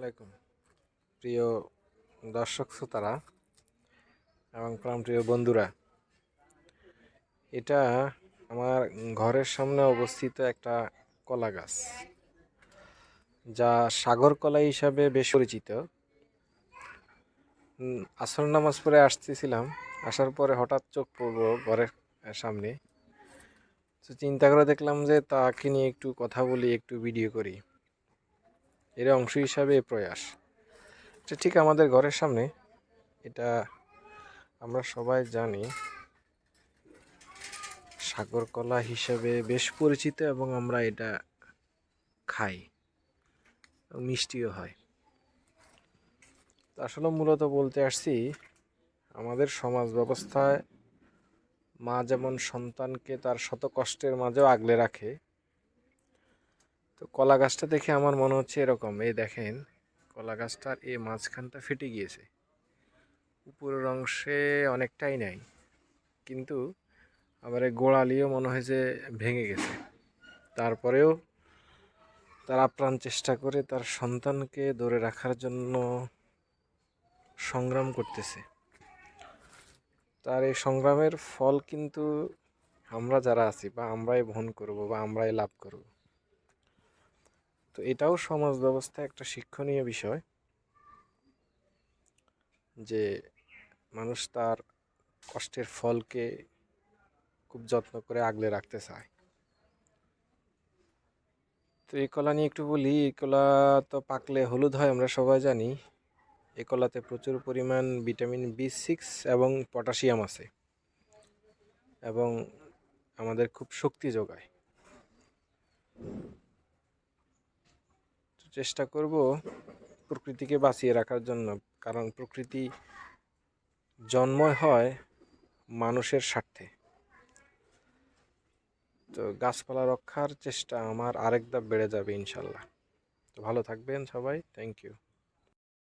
আলাইকুম প্রিয় দর্শক শ্রোতারা এবং প্রাণপ্রিয় বন্ধুরা, এটা আমার ঘরের সামনে অবস্থিত একটা কলা গাছ, যা সাগর কলা হিসাবে বেশ পরিচিত। আসর নামাজ পড়ে আসতেছিলাম, আসার পরে হঠাৎ চোখ পড়ল ঘরের সামনে। তো চিন্তা করে দেখলাম যে তাকে নিয়ে একটু কথা বলি, একটু ভিডিও করি। এর অংশ হিসাবে প্রয়াস। এটা ঠিক আমাদের ঘরের সামনে, এটা আমরা সবাই জানি সাগর কলা হিসাবে বেশ পরিচিত এবং আমরা এটা খাই, মিষ্টিও হয়। আসলে মূলত বলতে আসছি, আমাদের সমাজ ব্যবস্থায় মা যেমন সন্তানকে তার শত কষ্টের মাঝেও আগলে রাখে তো কলা গাছটা দেখে আমার মনে হচ্ছে এরকম। এই দেখেন, কলা গাছটার এই মাঝখানটা ফেটে গিয়েছে। উপরের অংশে অনেকটাই নাই, কিন্তু আবার গোড়ালিও মনে হয় যে ভেঙে গেছে। তারপরেও তার আপ্রাণ চেষ্টা করে তার সন্তানকে ধরে রাখার জন্য সংগ্রাম করতেছে। তার এই সংগ্রামের ফল কিন্তু আমরা যারা আছি বা আমরাই বহন করব বা আমরাই লাভ করব। তো এটাও সমাজ ব্যবস্থা একটা শিক্ষণীয় বিষয় যে মানুষ তার কষ্টের ফলকে খুব যত্ন করে আগলে রাখতে চায়। তো এই কলা নিয়ে একটু বলি এই কলা তো পাকলে হলুদ হয়, আমরা সবাই জানি। এই কলাতে প্রচুর পরিমাণ ভিটামিন বি সিক্স এবং পটাশিয়াম আছে এবং আমাদের খুব শক্তি যোগায়। চেষ্টা করব প্রকৃতিকে বাঁচিয়ে রাখার জন্য। কারণ প্রকৃতি জন্ময় হয় মানুষের স্বার্থে। তো গাছপালা রক্ষার চেষ্টা আমার আরেক ধাপ বেড়ে যাবে ইনশাল্লাহ। তো ভালো থাকবেন সবাই। Thank you